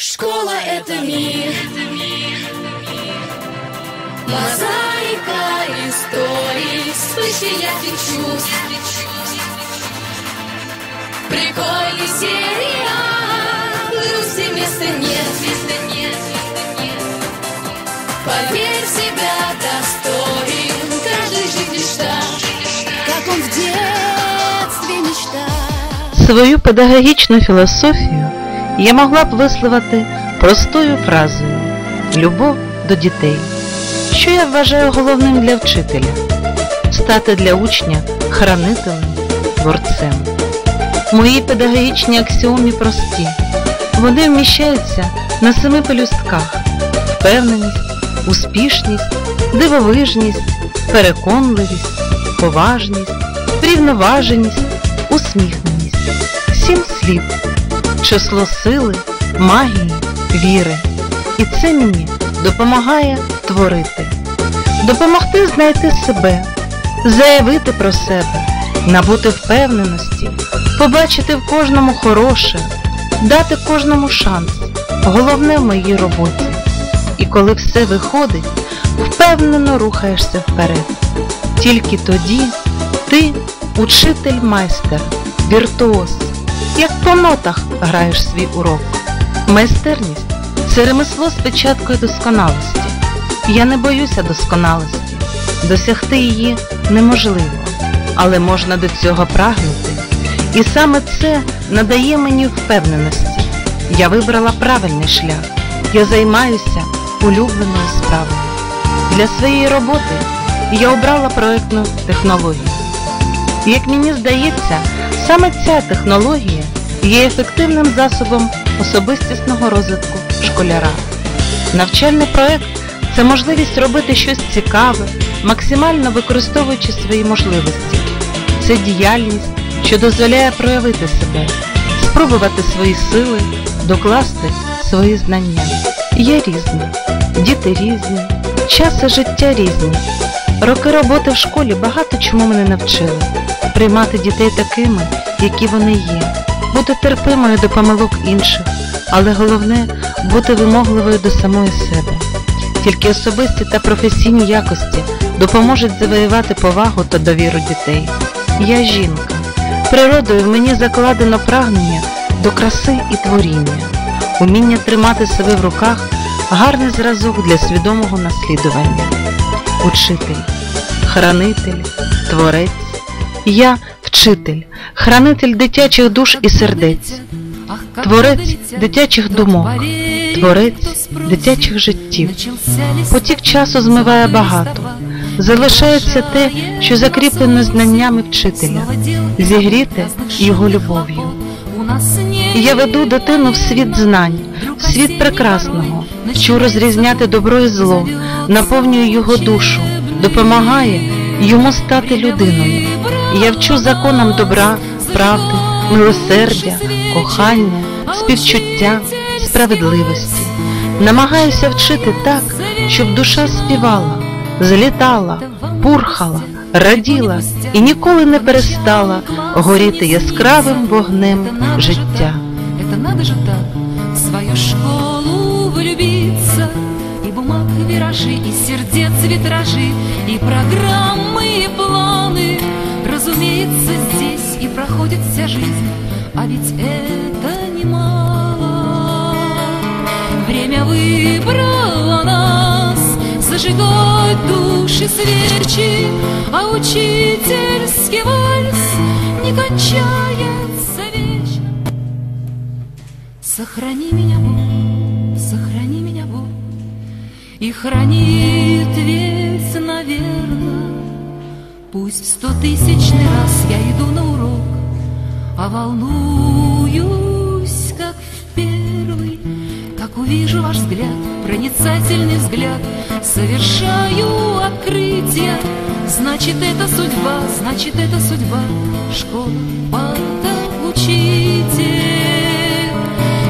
Школа — это мир. Мозаика историй, вспышки ярких чувств. Прикольный сериал, грусти места нет, места нет, места нет. Поверь в себя достоин, каждый жить мечта, как он в детстве мечтал. Свою педагогічну філософію я могла б висловити простою фразою любов до дітей, що я вважаю головним для вчителя стати для учня хранителем, творцем. Мої педагогічні аксіоми прості. Вони вміщаються на семи пелюстках: впевненість, успішність, дивовижність, переконливість, поважність, врівноваженість, усміхненість. Сім слів, число сили, магії, віри. І це мені допомагає творити, допомогти знайти себе, заявити про себе, набути впевненості, побачити в кожному хороше, дати кожному шанс. Головне в моїй роботі. І коли все виходить, впевнено рухаєшся вперед. Тільки тоді ти учитель-майстер, віртуоз, як по нотах граєш свій урок. Майстерність це ремесло з печаткою досконалості. Я не боюся досконалості. Досягти її неможливо, але можна до цього прагнути. І саме це надає мені впевненості. Я вибрала правильний шлях. Я займаюся улюбленою справою. Для своєї роботи я обрала проєктну технологію. Як мені здається, саме ця технологія є ефективним засобом особистісного розвитку школяра. Навчальний проєкт це можливість робити щось цікаве, максимально використовуючи свої можливості. Це діяльність, що дозволяє проявити себе, спробувати свої сили, докласти свої знання. Я різна, діти різні, часи життя різні. Роки роботи в школі багато чому мене навчили приймати дітей такими, які вони є, бути терпимою до помилок інших, але головне бути вимогливою до самої себе. Тільки особисті та професійні якості допоможуть завоювати повагу та довіру дітей. Я жінка. Природою в мені закладено прагнення до краси і творіння, уміння тримати себе в руках гарний зразок для свідомого наслідування. Учитель, хранитель, творець. Я вчитель, хранитель дитячих душ і сердець, творець дитячих думок, творець дитячих життів. Потік часу змиває багато, залишається те, що закріплено знаннями вчителя, зігріте його любов'ю. Я веду дитину в світ знань, в світ прекрасного, вчу розрізняти добро і зло, наповнюю його душу, допомагає йому стати людиною. Я вчу законам добра, правди, милосердя, кохання, співчуття, справедливості. Намагаюся вчити так, щоб душа співала, злітала, пурхала, раділа і ніколи не перестала горіти яскравим вогнем життя. Это надо же так в свою школу влюбиться И бумаг виражи, и сердец витражи И программы, и планы Вся жизнь А ведь это немало. Время выбрало нас Зажигать души свечи А учительский вальс Не кончается вечно. Сохрани меня, Бог, сохрани меня, Бог, И хранит ведь, наверно, Пусть в стотысячный раз я иду на урок, А волнуюсь, как в первый, Как увижу ваш взгляд, проницательный взгляд, Совершаю открытие, Значит, это судьба, значит, это судьба, Школа, потом учитель.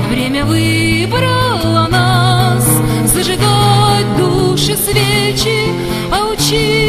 Время выбрало нас Зажигать души свечи А учительский